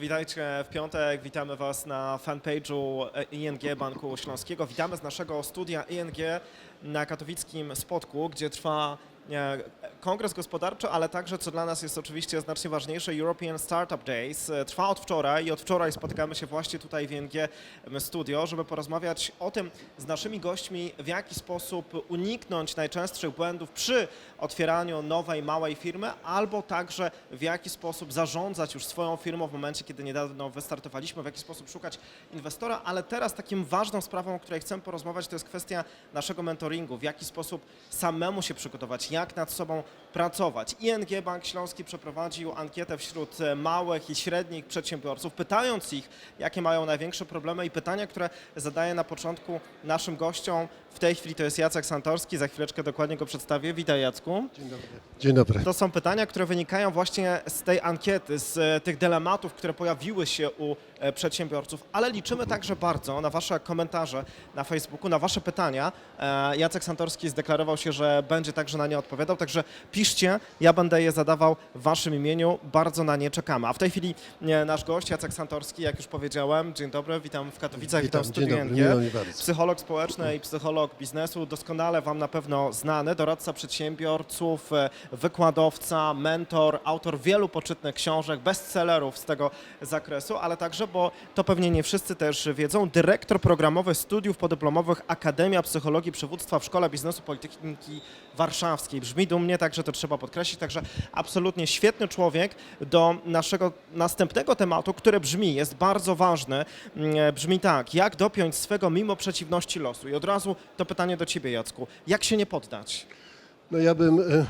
Witajcie w piątek, witamy Was na fanpage'u ING Banku Śląskiego. Witamy z naszego studia ING na katowickim spotku, gdzie trwa kongres gospodarczy, ale także, co dla nas jest oczywiście znacznie ważniejsze, European Startup Days. E, Trwa od wczoraj i od wczoraj spotykamy się właśnie tutaj w ING Studio, żeby porozmawiać o tym z naszymi gośćmi, w jaki sposób uniknąć najczęstszych błędów przy otwieraniu nowej, małej firmy, albo także w jaki sposób zarządzać już swoją firmą w momencie, kiedy niedawno wystartowaliśmy, w jaki sposób szukać inwestora, ale teraz takim ważną sprawą, o której chcę porozmawiać, to jest kwestia naszego mentoringu, w jaki sposób samemu się przygotować, jak nad sobą pracować. ING Bank Śląski przeprowadził ankietę wśród e, małych i średnich przedsiębiorców, pytając ich, jakie mają największe problemy i pytania, które zadaję na początku naszym gościom. W tej chwili to jest Jacek Santorski, za chwileczkę dokładnie go przedstawię. Witaj Jacku. Dzień dobry. Dzień dobry. To są pytania, które wynikają właśnie z tej ankiety, z e, tych dylematów, które pojawiły się u e, przedsiębiorców, ale liczymy także bardzo na Wasze komentarze na Facebooku, na Wasze pytania. E, Jacek Santorski zdeklarował się, że będzie także na nie odpowiadał, także piszcie, ja będę je zadawał w Waszym imieniu, bardzo na nie czekamy. A w tej chwili nasz gość, Jacek Santorski, jak już powiedziałem, dzień dobry, witam w Katowicach, witam, Witam, w studiu bardzo. Psycholog społeczny i psycholog biznesu, doskonale Wam na pewno znany, doradca przedsiębiorców, e, wykładowca, mentor, autor wielu poczytnych książek, bestsellerów z tego zakresu, ale także, bo to pewnie nie wszyscy też wiedzą, dyrektor programowy studiów podyplomowych Akademia Psychologii Przywództwa w Szkole Biznesu Politechniki Warszawskiej. Brzmi dumnie, także to trzeba podkreślić, także absolutnie świetny człowiek do naszego następnego tematu, który brzmi, jest bardzo ważny, Mm, brzmi tak, jak dopiąć swego mimo przeciwności losu? I od razu to pytanie do Ciebie, Jacku. Jak się nie poddać? No ja bym e,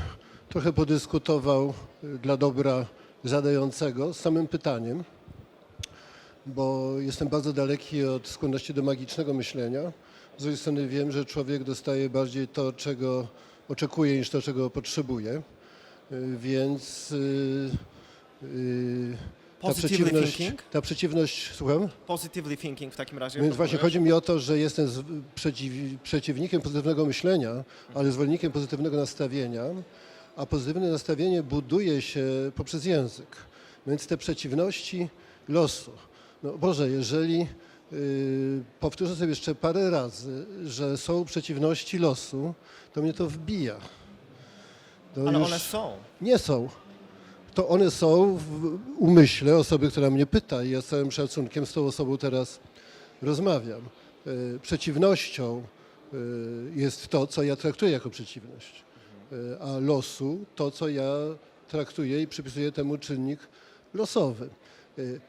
trochę podyskutował e, dla dobra zadającego z samym pytaniem, bo jestem bardzo daleki od skłonności do magicznego myślenia. Z drugiej strony wiem, że człowiek dostaje bardziej to, czego oczekuje, niż to, czego potrzebuje. E, Więc ta Positively przeciwność, thinking? ta przeciwność, słucham? Positively thinking w takim razie. Więc właśnie chodzi mi o to, że jestem z- przeciw, przeciwnikiem pozytywnego myślenia, ale zwolennikiem pozytywnego nastawienia, a pozytywne nastawienie buduje się poprzez język. Więc te przeciwności losu. No Boże, jeżeli yy, powtórzę sobie jeszcze parę razy, że są przeciwności losu, to mnie to wbija. To Ale już one są. Nie są. To one są w umyśle osoby, która mnie pyta i ja z całym szacunkiem z tą osobą teraz rozmawiam. E, Przeciwnością e, jest to, co ja traktuję jako przeciwność, E, a losu to, co ja traktuję i przypisuję temu czynnik losowy.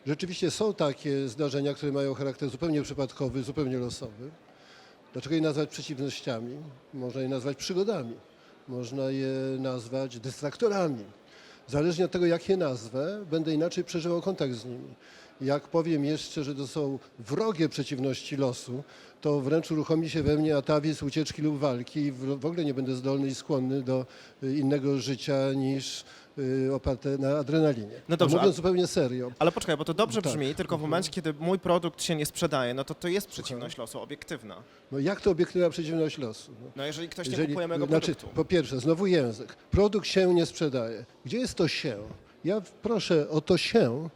Rzeczywiście są takie zdarzenia, które mają charakter zupełnie przypadkowy, zupełnie losowy. Dlaczego je nazwać przeciwnościami? Można je nazwać przygodami. Można je nazwać dystraktorami. Zależnie od tego, jak je nazwę, będę inaczej przeżywał kontakt z nimi. Jak powiem jeszcze, że to są wrogie przeciwności losu, to wręcz uruchomi się we mnie atawizm ucieczki lub walki i w ogóle nie będę zdolny i skłonny do y, innego życia niż oparte na adrenalinie. No dobrze, Mówiąc zupełnie serio. Ale poczekaj, bo to dobrze Tak. brzmi, tylko w momencie, kiedy mój produkt się nie sprzedaje, no to to jest przeciwność losu, obiektywna. No jak to obiektywna przeciwność losu? No. No jeżeli ktoś nie Jeżeli- kupuje mojego znaczy, produktu. Po pierwsze, znowu język. Produkt się nie sprzedaje. Gdzie jest to się? Ja proszę o to się,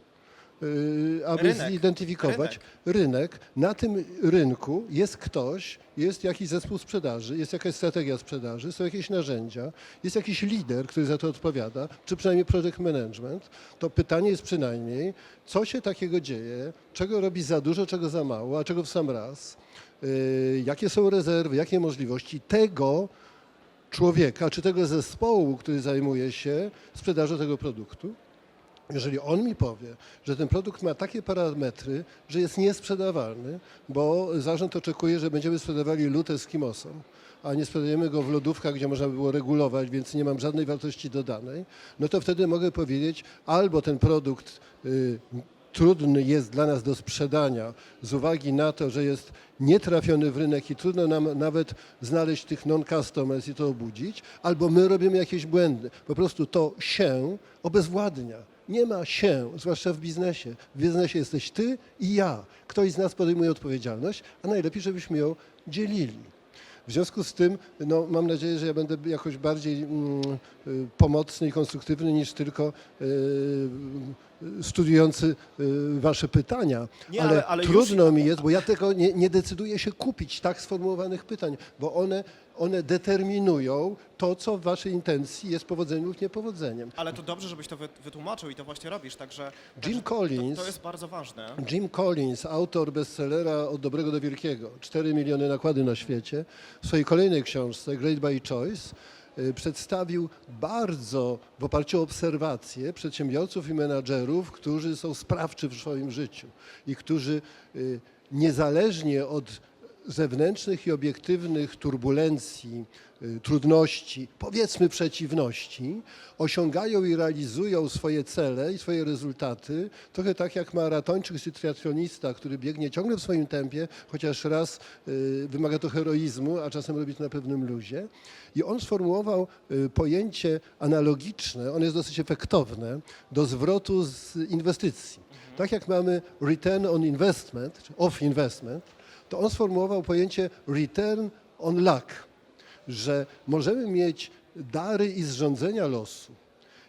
aby Rynek. zidentyfikować rynek. Na tym rynku jest ktoś, jest jakiś zespół sprzedaży, jest jakaś strategia sprzedaży, są jakieś narzędzia, jest jakiś lider, który za to odpowiada, czy przynajmniej project management. To pytanie jest przynajmniej, co się takiego dzieje, czego robi za dużo, czego za mało, a czego w sam raz. Yy, jakie są rezerwy, jakie możliwości tego człowieka czy tego zespołu, który zajmuje się sprzedażą tego produktu. Jeżeli on mi powie, że ten produkt ma takie parametry, że jest niesprzedawalny, bo zarząd oczekuje, że będziemy sprzedawali lut Eskimosom, a nie sprzedajemy go w lodówkach, gdzie można by było regulować, więc nie mam żadnej wartości dodanej, no to wtedy mogę powiedzieć, albo ten produkt y, trudny jest dla nas do sprzedania z uwagi na to, że jest nietrafiony w rynek i trudno nam nawet znaleźć tych non-customers i to obudzić, albo my robimy jakieś błędy. Po prostu to się obezwładnia. Nie ma się, zwłaszcza w biznesie. W biznesie jesteś ty i ja. Ktoś z nas podejmuje odpowiedzialność, a najlepiej, żebyśmy ją dzielili. W związku z tym no, mam nadzieję, że ja będę jakoś bardziej mm, y, pomocny i konstruktywny niż tylko y, y, studiujący y, wasze pytania, Nie, ale, ale- ale już- trudno mi jest, bo ja tego nie, nie decyduję się kupić tak sformułowanych pytań, bo one, one determinują to, co w waszej intencji jest powodzeniem lub niepowodzeniem. Ale to dobrze, żebyś to wy- wytłumaczył i to właśnie robisz, także Jim także Collins- To, to jest bardzo ważne. Jim Collins, autor bestsellera Od dobrego do wielkiego, 4 miliony nakłady na świecie, w swojej kolejnej książce Great by Choice przedstawił bardzo w oparciu o obserwacje przedsiębiorców i menadżerów, którzy są sprawczy w swoim życiu i którzy y, niezależnie od zewnętrznych i obiektywnych turbulencji, y, trudności, powiedzmy przeciwności, osiągają i realizują swoje cele i swoje rezultaty, trochę tak jak maratończyk czy triatlonista, który biegnie ciągle w swoim tempie, chociaż raz y, wymaga to heroizmu, a czasem robi to na pewnym luzie. I on sformułował y, pojęcie analogiczne, on jest dosyć efektowne, do zwrotu z inwestycji. Tak jak mamy return on investment, off investment, to on sformułował pojęcie return on luck, że możemy mieć dary i zrządzenia losu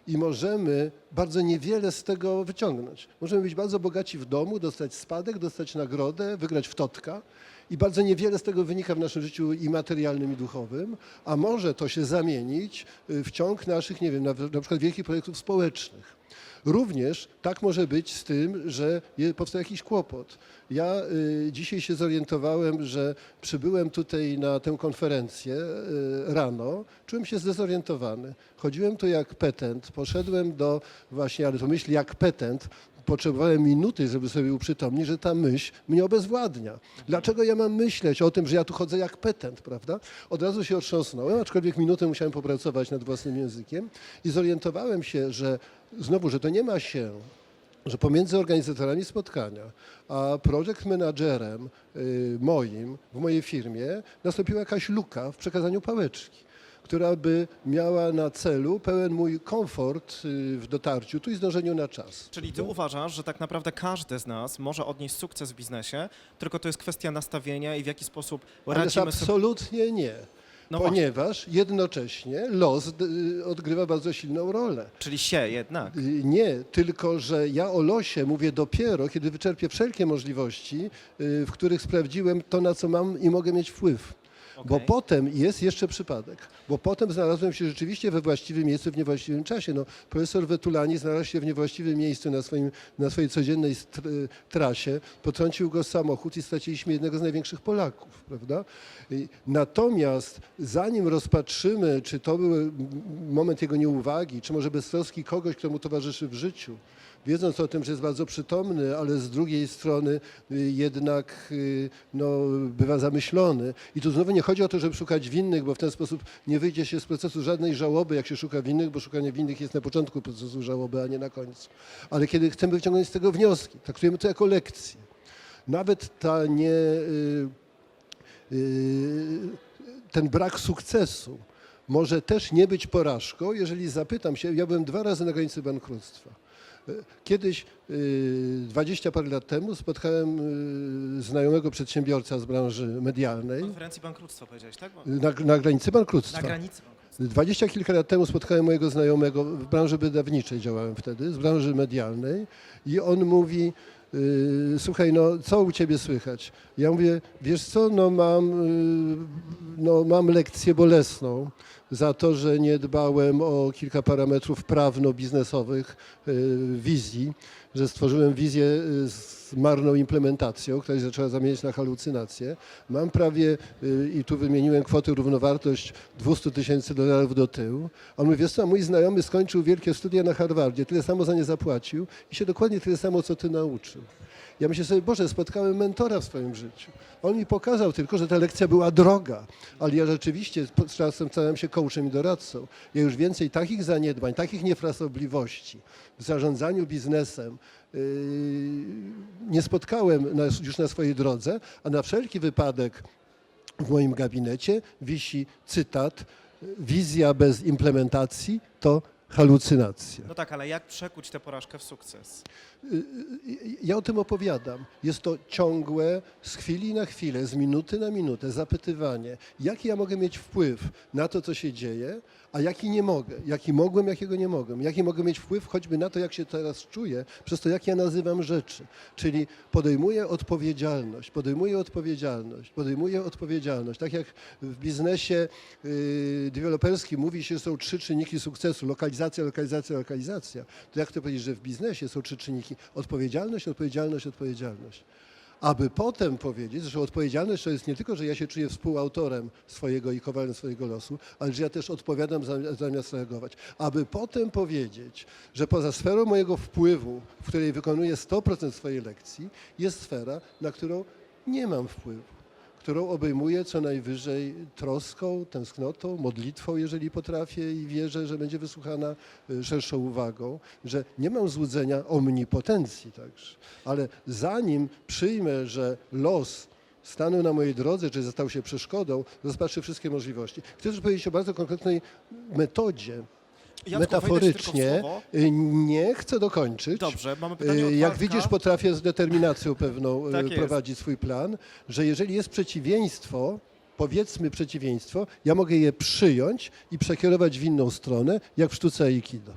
i możemy bardzo niewiele z tego wyciągnąć. Możemy być bardzo bogaci w domu, dostać spadek, dostać nagrodę, wygrać w totka i bardzo niewiele z tego wynika w naszym życiu i materialnym, i duchowym, a może to się zamienić y, w ciąg naszych, nie wiem, na, na przykład wielkich projektów społecznych. Również tak może być z tym, że powstał jakiś kłopot. Ja y, dzisiaj się zorientowałem, że przybyłem tutaj na tę konferencję y, rano, czułem się zdezorientowany. Chodziłem tu jak petent, poszedłem do właśnie, ale to myśl jak petent, potrzebowałem minuty, żeby sobie uprzytomnić, że ta myśl mnie obezwładnia. Dlaczego ja mam myśleć o tym, że ja tu chodzę jak petent, prawda? Od razu się otrząsnąłem, aczkolwiek minutę musiałem popracować nad własnym językiem i zorientowałem się, że znowu, że to nie ma się, że pomiędzy organizatorami spotkania a project managerem y, moim w mojej firmie nastąpiła jakaś luka w przekazaniu pałeczki która by miała na celu pełen mój komfort y, w dotarciu tu i zdążeniu na czas. Czyli ty uważasz, że tak naprawdę każdy z nas może odnieść sukces w biznesie, tylko to jest kwestia nastawienia i w jaki sposób Ależ radzimy sobie. absolutnie nie. No właśnie, ponieważ jednocześnie los y, odgrywa bardzo silną rolę. czyli się jednak. Y, Nie, tylko że ja o losie mówię dopiero, kiedy wyczerpię wszelkie możliwości, w których sprawdziłem to, na co mam i mogę mieć wpływ. Bo Okej. potem jest jeszcze przypadek, bo potem znalazłem się rzeczywiście we właściwym miejscu w niewłaściwym czasie. No, profesor Wetulani znalazł się w niewłaściwym miejscu na, swoim, na swojej codziennej str- trasie, potrącił go samochód i straciliśmy jednego z największych Polaków, prawda? Natomiast zanim rozpatrzymy, czy to był moment jego nieuwagi, czy może beztroski kogoś, kto mu towarzyszy w życiu, wiedząc o tym, że jest bardzo przytomny, ale z drugiej strony y, jednak y, no, bywa zamyślony. I tu znowu nie chodzi o to, żeby szukać winnych, bo w ten sposób nie wyjdzie się z procesu żadnej żałoby, jak się szuka winnych, bo szukanie winnych jest na początku procesu żałoby, a nie na końcu. Ale kiedy chcemy wyciągnąć z tego wnioski, traktujemy to jako lekcję. Nawet ta nie, y, y, ten brak sukcesu może też nie być porażką, jeżeli zapytam się, ja byłem dwa razy na granicy bankructwa. Kiedyś, y, 20 parę lat temu, spotkałem y, znajomego przedsiębiorca z branży medialnej Konferencji bankructwa powiedziałeś, tak? Bo- na, na granicy bankructwa. Na granicy bankructwa. Dwadzieścia kilka lat temu spotkałem mojego znajomego, w branży wydawniczej działałem wtedy, z branży medialnej i on mówi, y, słuchaj, no co u ciebie słychać? Ja mówię, wiesz co, no mam, y, no mam lekcję bolesną za to, że nie dbałem o kilka parametrów prawno-biznesowych y, wizji, że stworzyłem wizję y, z marną implementacją, która się zaczęła zamieniać na halucynację. Mam prawie, y, i tu wymieniłem kwotę równowartość 200 tysięcy dolarów do tyłu. On mówi, wiesz co, mój znajomy skończył wielkie studia na Harvardzie, tyle samo za nie zapłacił i się dokładnie tyle samo, co ty nauczył. Ja myślę sobie, Boże, spotkałem mentora w swoim życiu. On mi pokazał tylko, że ta lekcja była droga, ale ja rzeczywiście z czasem stałem się coachem i doradcą. Ja już więcej takich zaniedbań, takich niefrasobliwości w zarządzaniu biznesem yy, nie spotkałem już na swojej drodze, a na wszelki wypadek w moim gabinecie wisi cytat wizja bez implementacji to halucynacja. No tak, ale jak przekuć tę porażkę w sukces? Ja o tym opowiadam. Jest to ciągłe, z chwili na chwilę, z minuty na minutę zapytywanie, jaki ja mogę mieć wpływ na to, co się dzieje, a jaki nie mogę, jaki mogłem, jakiego nie mogłem, jaki mogę mieć wpływ choćby na to, jak się teraz czuję, przez to, jak ja nazywam rzeczy. Czyli podejmuję odpowiedzialność, podejmuję odpowiedzialność, podejmuję odpowiedzialność. Tak jak w biznesie yy, deweloperskim mówi się, że są trzy czynniki sukcesu, lokalizacja, lokalizacja, lokalizacja, to jak to powiedzieć, że w biznesie są trzy czynniki, odpowiedzialność, odpowiedzialność, odpowiedzialność. Aby potem powiedzieć, że odpowiedzialność to jest nie tylko, że ja się czuję współautorem swojego i kowalem swojego losu, ale że ja też odpowiadam zami- zamiast reagować. Aby potem powiedzieć, że poza sferą mojego wpływu, w której wykonuję 100% swojej lekcji, jest sfera, na którą nie mam wpływu którą obejmuję co najwyżej troską, tęsknotą, modlitwą, jeżeli potrafię i wierzę, że będzie wysłuchana y, szerszą uwagą, że nie mam złudzenia omnipotencji także. Ale zanim przyjmę, że los stanął na mojej drodze, czy stał się przeszkodą, rozpatrzę wszystkie możliwości. Chcę też powiedzieć o bardzo konkretnej metodzie. Jacku, Metaforycznie nie chcę dokończyć. Dobrze, mamy pytanie od Y, Jak widzisz, potrafię z determinacją pewną y, Tak jest. prowadzić swój plan, że jeżeli jest przeciwieństwo, powiedzmy przeciwieństwo, ja mogę je przyjąć i przekierować w inną stronę, jak w sztuce Aikido.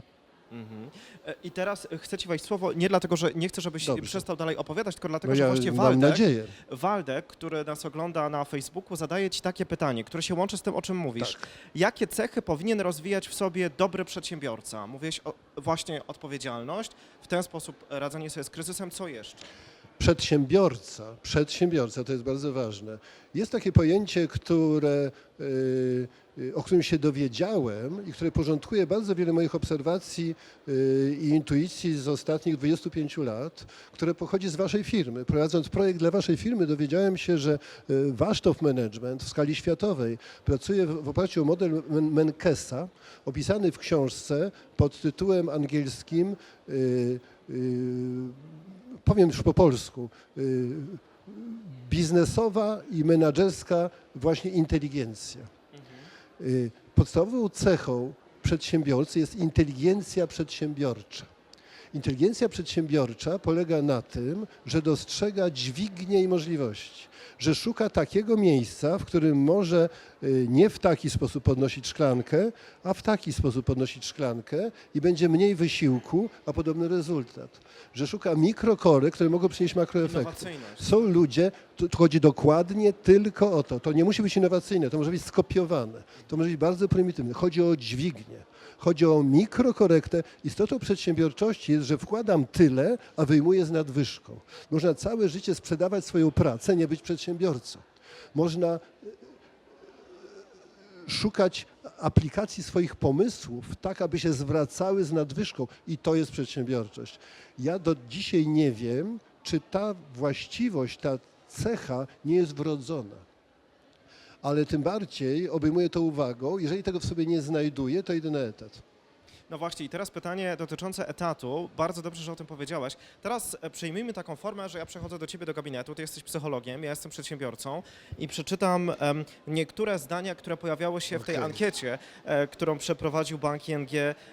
Mhm. E, I teraz e, chcę ci wejść słowo, nie dlatego, że nie chcę, żebyś Dobrze. przestał dalej opowiadać, tylko dlatego, No że ja właśnie mam Waldek, nadzieję. Waldek, który nas ogląda na Facebooku, zadaje ci takie pytanie, które się łączy z tym, o czym mówisz. Tak. Jakie cechy powinien rozwijać w sobie dobry przedsiębiorca? Mówiłeś o, właśnie odpowiedzialność, w ten sposób radzenie sobie z kryzysem, co jeszcze? Przedsiębiorca, przedsiębiorca, to jest bardzo ważne. Jest takie pojęcie, które, y, y, o którym się dowiedziałem i które porządkuje bardzo wiele moich obserwacji y, i intuicji z ostatnich 25 lat, które pochodzi z waszej firmy. Prowadząc projekt dla waszej firmy dowiedziałem się, że wasz top management w skali światowej pracuje w oparciu o model Men- Menkesa, opisany w książce pod tytułem angielskim powiem już po polsku, y, biznesowa i menedżerska właśnie inteligencja. Y, Podstawową cechą przedsiębiorcy jest inteligencja przedsiębiorcza. Inteligencja przedsiębiorcza polega na tym, że dostrzega dźwignię i możliwości, że szuka takiego miejsca, w którym może y, nie w taki sposób podnosić szklankę, a w taki sposób podnosić szklankę i będzie mniej wysiłku, a podobny rezultat. Że szuka mikrokory, które mogą przynieść makroefekty. Są ludzie, tu chodzi dokładnie tylko o to. To nie musi być innowacyjne, to może być skopiowane, to może być bardzo prymitywne. Chodzi o dźwignię, chodzi o mikrokorektę. Istotą przedsiębiorczości jest, że wkładam tyle, a wyjmuję z nadwyżką. Można całe życie sprzedawać swoją pracę, nie być przedsiębiorcą. Można e, szukać aplikacji swoich pomysłów tak, aby się zwracały z nadwyżką i to jest przedsiębiorczość. Ja do dzisiaj nie wiem, czy ta właściwość, ta cecha nie jest wrodzona. Ale tym bardziej obejmuję to uwagą, jeżeli tego w sobie nie znajduję, to idę na etat. No właśnie, i teraz pytanie dotyczące etatu. Bardzo dobrze, że o tym powiedziałeś. Teraz e, przyjmijmy taką formę, że ja przechodzę do ciebie do gabinetu, ty jesteś psychologiem, ja jestem przedsiębiorcą i przeczytam em, niektóre zdania, które pojawiały się w tej ankiecie, e, którą przeprowadził bank ING,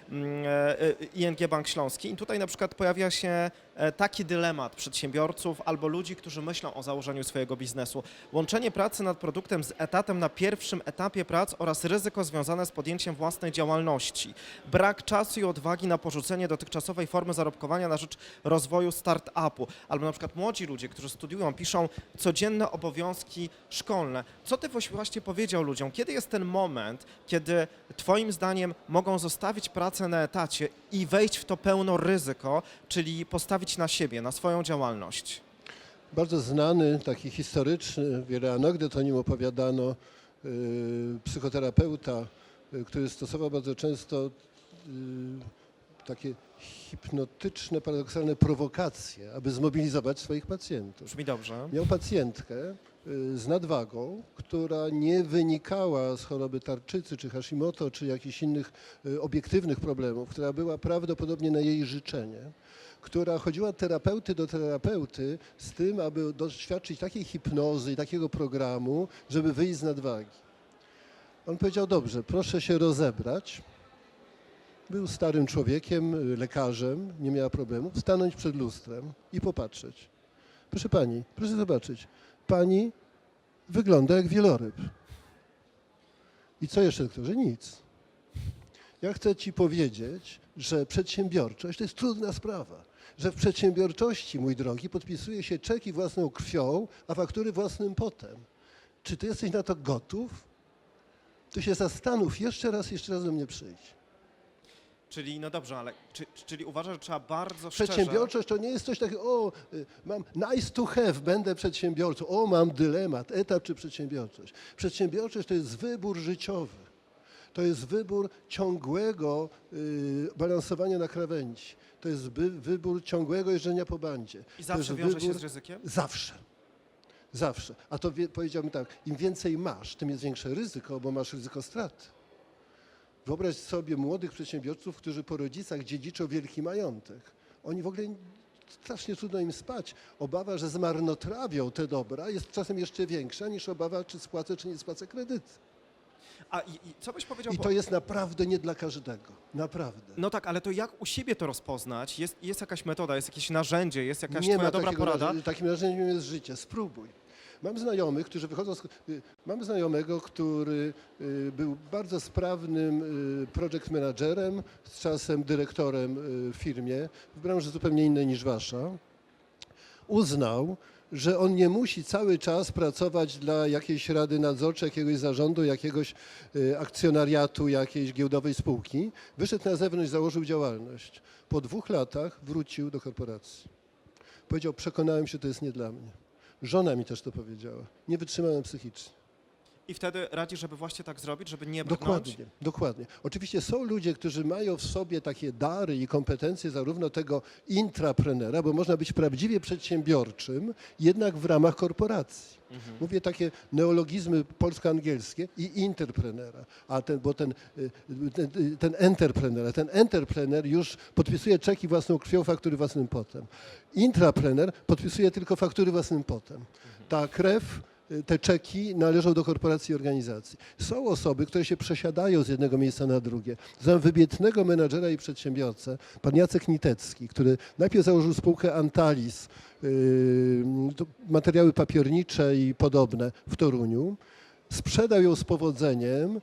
mm, e, e, ING Bank Śląski. I tutaj na przykład pojawia się taki dylemat przedsiębiorców albo ludzi, którzy myślą o założeniu swojego biznesu. Łączenie pracy nad produktem z etatem na pierwszym etapie prac oraz ryzyko związane z podjęciem własnej działalności. Brak czasu i odwagi na porzucenie dotychczasowej formy zarobkowania na rzecz rozwoju start-upu. Albo na przykład młodzi ludzie, którzy studiują, piszą codzienne obowiązki szkolne. Co ty właś- właśnie powiedział ludziom? Kiedy jest ten moment, kiedy twoim zdaniem mogą zostawić pracę na etacie i wejść w to pełno ryzyko, czyli postawić na siebie, na swoją działalność? Bardzo znany, taki historyczny, wiele anegdot o nim opowiadano, yy, psychoterapeuta, yy, który stosował bardzo często yy, takie hipnotyczne, paradoksalne prowokacje, aby zmobilizować swoich pacjentów. Brzmi dobrze. Miał pacjentkę y, z nadwagą, która nie wynikała z choroby tarczycy, czy Hashimoto, czy jakichś innych y, obiektywnych problemów, która była prawdopodobnie na jej życzenie, która chodziła od terapeuty do terapeuty z tym, aby doświadczyć takiej hipnozy i takiego programu, żeby wyjść z nadwagi. On powiedział, dobrze, proszę się rozebrać był starym człowiekiem, lekarzem, nie miała problemu, stanąć przed lustrem i popatrzeć. Proszę pani, proszę zobaczyć, pani wygląda jak wieloryb. I co jeszcze, doktorze? Nic. Ja chcę ci powiedzieć, że przedsiębiorczość to jest trudna sprawa. Że w przedsiębiorczości, mój drogi, podpisuje się czeki własną krwią, a faktury własnym potem. Czy ty jesteś na to gotów? To się zastanów jeszcze raz, jeszcze raz do mnie przyjdź. Czyli, no dobrze, ale czy, czyli uważasz, że trzeba bardzo szczerze... Przedsiębiorczość to nie jest coś takiego, o, y, mam nice to have, będę przedsiębiorcą, o, mam dylemat, etap czy przedsiębiorczość. Przedsiębiorczość to jest wybór życiowy. To jest wybór ciągłego y, balansowania na krawędzi. To jest wybór ciągłego jeżdżenia po bandzie. I zawsze wiąże się wybór- z ryzykiem? Zawsze. Zawsze. A to wie, powiedziałbym tak, im więcej masz, tym jest większe ryzyko, bo masz ryzyko straty. Wyobraź sobie młodych przedsiębiorców, którzy po rodzicach dziedziczą wielki majątek. Oni w ogóle strasznie trudno im spać. Obawa, że zmarnotrawią te dobra jest czasem jeszcze większa niż obawa, czy spłacę, czy nie spłacę kredytu. A i, i co byś powiedział... I to jest naprawdę nie dla każdego. Naprawdę. No tak, ale to jak u siebie to rozpoznać? Jest, jest jakaś metoda, jest jakieś narzędzie, jest jakaś nie twoja ma dobra takiego porada? narzędzia- takim narzędziem jest życie. Spróbuj. Mam znajomych, którzy wychodzą z... y, Mam znajomego, który y, był bardzo sprawnym y, project managerem, z czasem dyrektorem y, w firmie, w branży zupełnie innej niż wasza. Uznał, że on nie musi cały czas pracować dla jakiejś rady nadzorczej, jakiegoś zarządu, jakiegoś y, akcjonariatu, jakiejś giełdowej spółki. Wyszedł na zewnątrz, założył działalność. Po dwóch latach wrócił do korporacji. Powiedział, przekonałem się, to jest nie dla mnie. Żona mi też to powiedziała. Nie wytrzymałem psychicznie. I wtedy radzi, żeby właśnie tak zrobić, żeby nie brnąć? Dokładnie, dokładnie. Oczywiście są ludzie, którzy mają w sobie takie dary i kompetencje zarówno tego intraprenera, bo można być prawdziwie przedsiębiorczym, jednak w ramach korporacji. Mhm. Mówię takie neologizmy polsko-angielskie i interprenera, a ten, bo ten, y, ten, y, ten entrepreneur, ten entrepreneur już podpisuje czeki własną krwią, faktury własnym potem. Intraprener podpisuje tylko faktury własnym potem. Ta krew, te czeki należą do korporacji i organizacji. Są osoby, które się przesiadają z jednego miejsca na drugie. Znam wybitnego menadżera i przedsiębiorcę, pan Jacek Nitecki, który najpierw założył spółkę Antalis, to materiały papiernicze i podobne w Toruniu. Sprzedał ją z powodzeniem,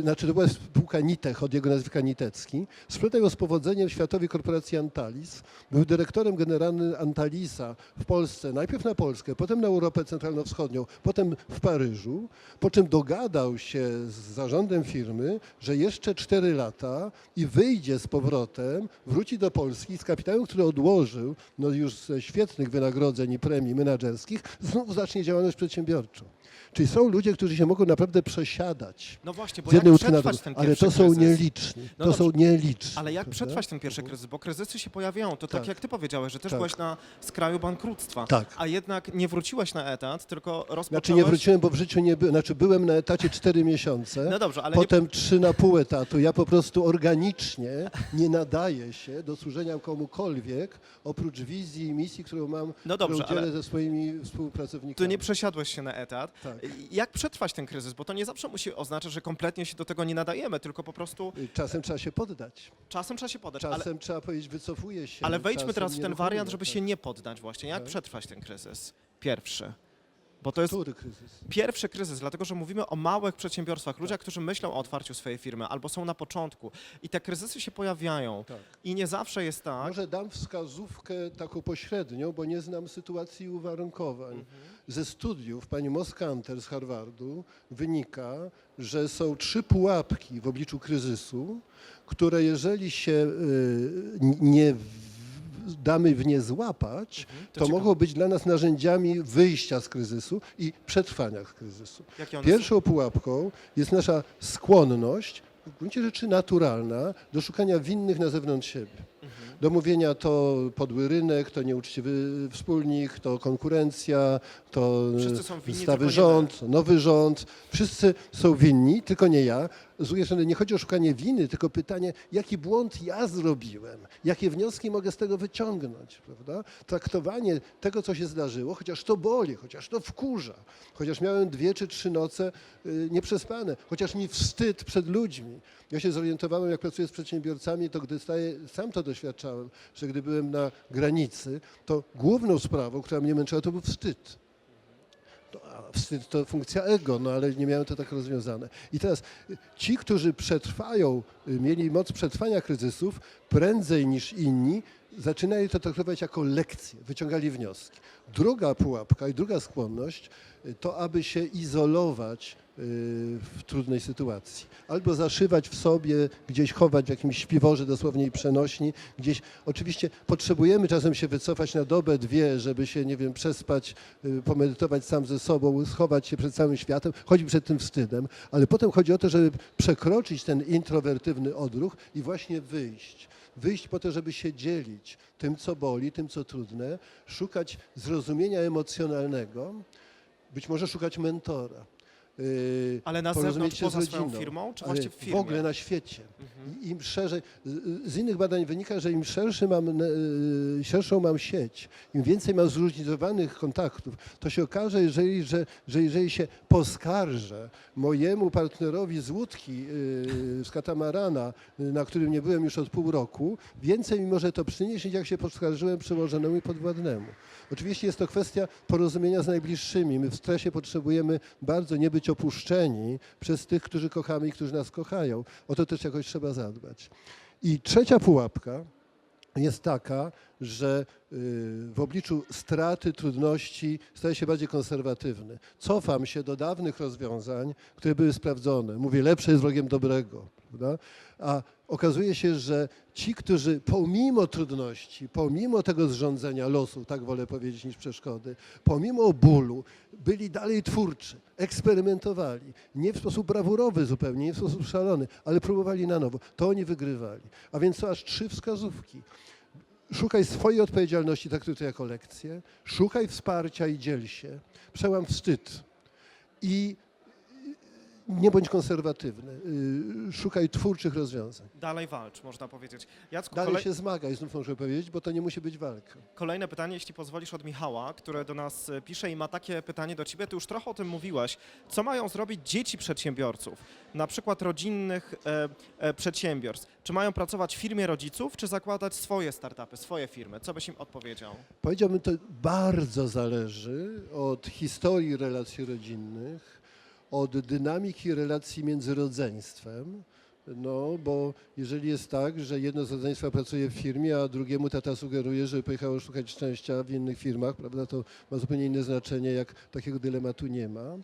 znaczy to była spółka Nitech od jego nazwiska Nitecki. Sprzedał ją z powodzeniem Światowej Korporacji Antalis. Był dyrektorem generalnym Antalisa w Polsce, najpierw na Polskę, potem na Europę Centralno-Wschodnią, potem w Paryżu, po czym dogadał się z zarządem firmy, że jeszcze 4 lata i wyjdzie z powrotem, wróci do Polski z kapitałem, który odłożył, no już ze świetnych wynagrodzeń i premii menedżerskich, znów zacznie działalność przedsiębiorczą. Czyli są ludzie, którzy się mogą naprawdę przesiadać No właśnie, bo z jednej na przetrwać drugą, ten ale pierwszy to są kryzys? nieliczni. No to dobrze, są nieliczni. Ale jak prawda? przetrwać ten pierwszy kryzys? Bo kryzysy się pojawiają, to tak, Tak. jak ty powiedziałeś, że też Tak. byłeś na skraju bankructwa, Tak. a jednak nie wróciłeś na etat, tylko rozpocząłeś... Znaczy nie wróciłem, bo w życiu nie byłem, znaczy byłem na etacie 4 miesiące, No dobrze, ale nie... potem trzy na pół etatu. Ja po prostu organicznie nie nadaję się do służenia komukolwiek, oprócz wizji i misji, którą mam, No dobrze, którą dzielę ale ze swoimi współpracownikami. nie przesiadłeś się na etat. Tak. Jak przetrwać ten kryzys? Bo to nie zawsze musi oznaczać, że kompletnie się do tego nie nadajemy, tylko po prostu Czasem trzeba się poddać. czasem trzeba się podać. Ale, Czasem trzeba powiedzieć, wycofuję się. ale wejdźmy czasem teraz w ten wariant, żeby tak. się nie poddać właśnie. Jak Tak. przetrwać ten kryzys? Pierwszy. Bo to jest Który kryzys? pierwszy kryzys, dlatego że mówimy o małych przedsiębiorstwach, ludziach, którzy myślą o otwarciu swojej firmy albo są na początku i te kryzysy się pojawiają Tak. i nie zawsze jest tak. Może dam wskazówkę taką pośrednią, bo nie znam sytuacji i uwarunkowań. Mhm. Ze studiów pani Moskanter z Harvardu wynika, że są trzy pułapki w obliczu kryzysu, które jeżeli się y, nie damy w nie złapać, Mhm, to, ciekawe. mogą być dla nas narzędziami wyjścia z kryzysu i przetrwania z kryzysu. Pierwszą pułapką jest nasza skłonność, w gruncie rzeczy naturalna, do szukania winnych na zewnątrz siebie. są? Mhm. Do mówienia to podły rynek, to nieuczciwy wspólnik, to konkurencja, to Wszyscy są winni, stawy tylko nie rząd, nowy rząd. Wszyscy są winni, tylko nie ja. Z drugiej strony nie chodzi o szukanie winy, tylko pytanie, jaki błąd ja zrobiłem, jakie wnioski mogę z tego wyciągnąć, prawda? Traktowanie tego, co się zdarzyło, chociaż to boli, chociaż to wkurza, chociaż miałem dwie czy trzy noce y, nieprzespane, chociaż mi wstyd przed ludźmi. Ja się zorientowałem, jak pracuję z przedsiębiorcami, to gdy staję, sam to doświadczałem, że gdy byłem na granicy, to główną sprawą, która mnie męczyła, to był wstyd. A wstyd to funkcja ego, no ale nie miałem to tak rozwiązane. I teraz y, ci, którzy przetrwają, y, mieli moc przetrwania kryzysów prędzej niż inni, zaczynali to traktować jako lekcję, wyciągali wnioski. Druga pułapka i druga skłonność y, to, aby się izolować w trudnej sytuacji. Albo zaszywać w sobie, gdzieś chować w jakimś śpiworze dosłownie i przenośni, gdzieś. Oczywiście potrzebujemy czasem się wycofać na dobę, dwie, żeby się, nie wiem, przespać, y, pomedytować sam ze sobą, schować się przed całym światem, choćby przed tym wstydem, ale potem chodzi o to, żeby przekroczyć ten introwertywny odruch i właśnie wyjść. Wyjść po to, żeby się dzielić tym, co boli, tym, co trudne, szukać zrozumienia emocjonalnego, być może szukać mentora. Yy, Ale na porozumieć zewnątrz, się poza z swoją rodziną, firmą, czy właśnie w w firmie? ogóle na świecie. Mhm. I Im szerzej, z- z innych badań wynika, że im szerszy mam, szerszą mam sieć, im więcej mam zróżnicowanych kontaktów, to się okaże, jeżeli, że, że jeżeli się poskarżę mojemu partnerowi z łódki, z katamarana, na którym nie byłem już od pół roku, więcej mi może to przynieść, niż jak się poskarżyłem przełożonemu i podwładnemu. Oczywiście jest to kwestia porozumienia z najbliższymi. My w stresie potrzebujemy bardzo nie być opuszczeni przez tych, którzy kochamy i którzy nas kochają. O to też jakoś trzeba zadbać. I trzecia pułapka jest taka, że y, w obliczu straty, trudności staje się bardziej konserwatywny. Cofam się do dawnych rozwiązań, które były sprawdzone. Mówię, lepsze jest wrogiem dobrego. Prawda? A okazuje się, że ci, którzy pomimo trudności, pomimo tego zrządzenia losu, tak wolę powiedzieć niż przeszkody, pomimo bólu, byli dalej twórczy, eksperymentowali. Nie w sposób brawurowy zupełnie, nie w sposób szalony, ale próbowali na nowo. To oni wygrywali. A więc są aż trzy wskazówki. Szukaj swojej odpowiedzialności, traktuj to jako lekcję. Szukaj wsparcia i dziel się. Przełam wstyd. I nie bądź konserwatywny. Y, Szukaj twórczych rozwiązań. Dalej walcz, można powiedzieć. Jacku, Dalej kolej... się zmagaj, znów muszę powiedzieć, bo to nie musi być walka. kolejne pytanie, jeśli pozwolisz, od Michała, które do nas e, pisze i ma takie pytanie do ciebie. Ty już trochę o tym mówiłaś. Co mają zrobić dzieci przedsiębiorców, na przykład rodzinnych e, e, przedsiębiorstw? Czy mają pracować w firmie rodziców, czy zakładać swoje startupy, swoje firmy? Co byś im odpowiedział? Powiedziałbym, to bardzo zależy od historii relacji rodzinnych, od dynamiki relacji między rodzeństwem. No, bo jeżeli jest tak, że jedno z rodzeństwa pracuje w firmie, a drugiemu tata sugeruje, że pojechało szukać szczęścia w innych firmach, prawda, to ma zupełnie inne znaczenie, jak takiego dylematu nie ma.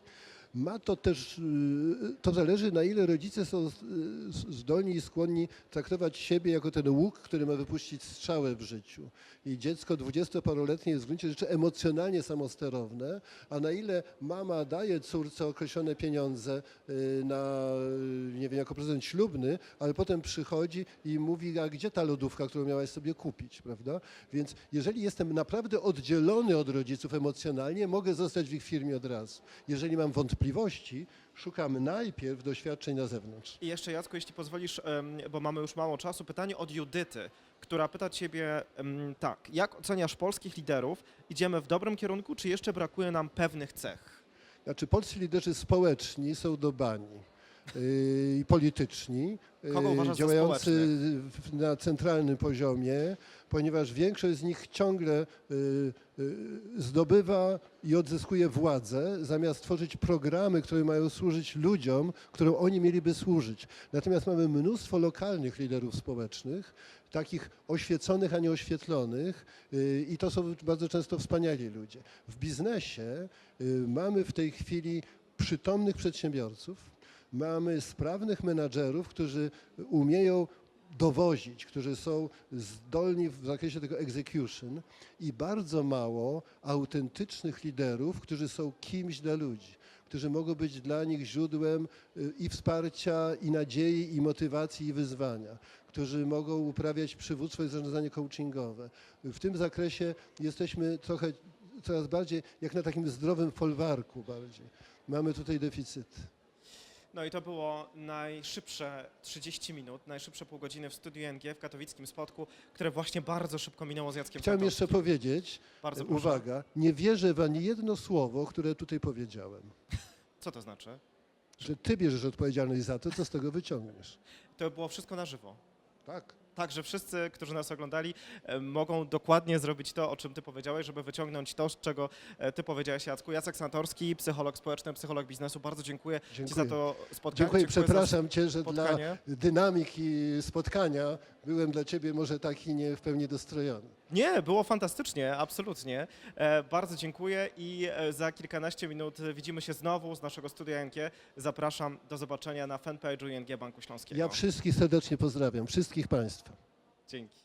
Ma to też, y, to zależy na ile rodzice są y, zdolni i skłonni traktować siebie jako ten łuk, który ma wypuścić strzałę w życiu. I dziecko dwudziestoparoletnie jest w gruncie rzeczy emocjonalnie samosterowne, a na ile mama daje córce określone pieniądze y, na, nie wiem, jako prezent ślubny, ale potem przychodzi i mówi, a gdzie ta lodówka, którą miałaś sobie kupić, prawda? Więc jeżeli jestem naprawdę oddzielony od rodziców emocjonalnie, mogę zostać w ich firmie od razu. Jeżeli mam wątpliwości, szukam najpierw doświadczeń na zewnątrz. I jeszcze Jacku, jeśli pozwolisz, em, bo mamy już mało czasu, pytanie od Judyty, która pyta ciebie em, tak, jak oceniasz polskich liderów? Idziemy w dobrym kierunku, czy jeszcze brakuje nam pewnych cech? Znaczy, polscy liderzy społeczni są do bani i polityczni, za działający na centralnym poziomie, ponieważ większość z nich ciągle yy, zdobywa i odzyskuje władzę, zamiast tworzyć programy, które mają służyć ludziom, którym oni mieliby służyć. Natomiast mamy mnóstwo lokalnych liderów społecznych, takich oświeconych, a nie oświetlonych i to są bardzo często wspaniali ludzie. W biznesie mamy w tej chwili przytomnych przedsiębiorców, mamy sprawnych menadżerów, którzy umieją dowozić, którzy są zdolni w zakresie tego execution i bardzo mało autentycznych liderów, którzy są kimś dla ludzi, którzy mogą być dla nich źródłem y, i wsparcia, i nadziei, i motywacji, i wyzwania, którzy mogą uprawiać przywództwo i zarządzanie coachingowe. W tym zakresie jesteśmy trochę coraz bardziej jak na takim zdrowym folwarku bardziej. Mamy tutaj deficyt. No i to było najszybsze 30 minut, najszybsze pół godziny w studiu ING w katowickim spotku, które właśnie bardzo szybko minęło z Jackiem Chciałem jeszcze powiedzieć, Bardzo proszę. uwaga, nie wierzę w ani jedno słowo, które tutaj powiedziałem. Co to znaczy? Że ty bierzesz odpowiedzialność za to, co z tego wyciągniesz. To było wszystko na żywo. Tak. Także wszyscy, którzy nas oglądali, e, mogą dokładnie zrobić to, o czym ty powiedziałeś, żeby wyciągnąć to, z czego e, ty powiedziałeś, Jacku. Jacek Santorski, psycholog społeczny, psycholog biznesu. Bardzo dziękuję, ci Dziękuję. za to spotkanie. Dziękuję, za przepraszam cię, że dla spotkanie. dynamiki spotkania byłem dla ciebie może taki nie w pełni dostrojony. Nie, było fantastycznie, absolutnie. E, bardzo dziękuję i za kilkanaście minut widzimy się znowu z naszego studia ING. Zapraszam do zobaczenia na fanpage'u ING Banku Śląskiego. Ja wszystkich serdecznie pozdrawiam, wszystkich państwa. Dzięki.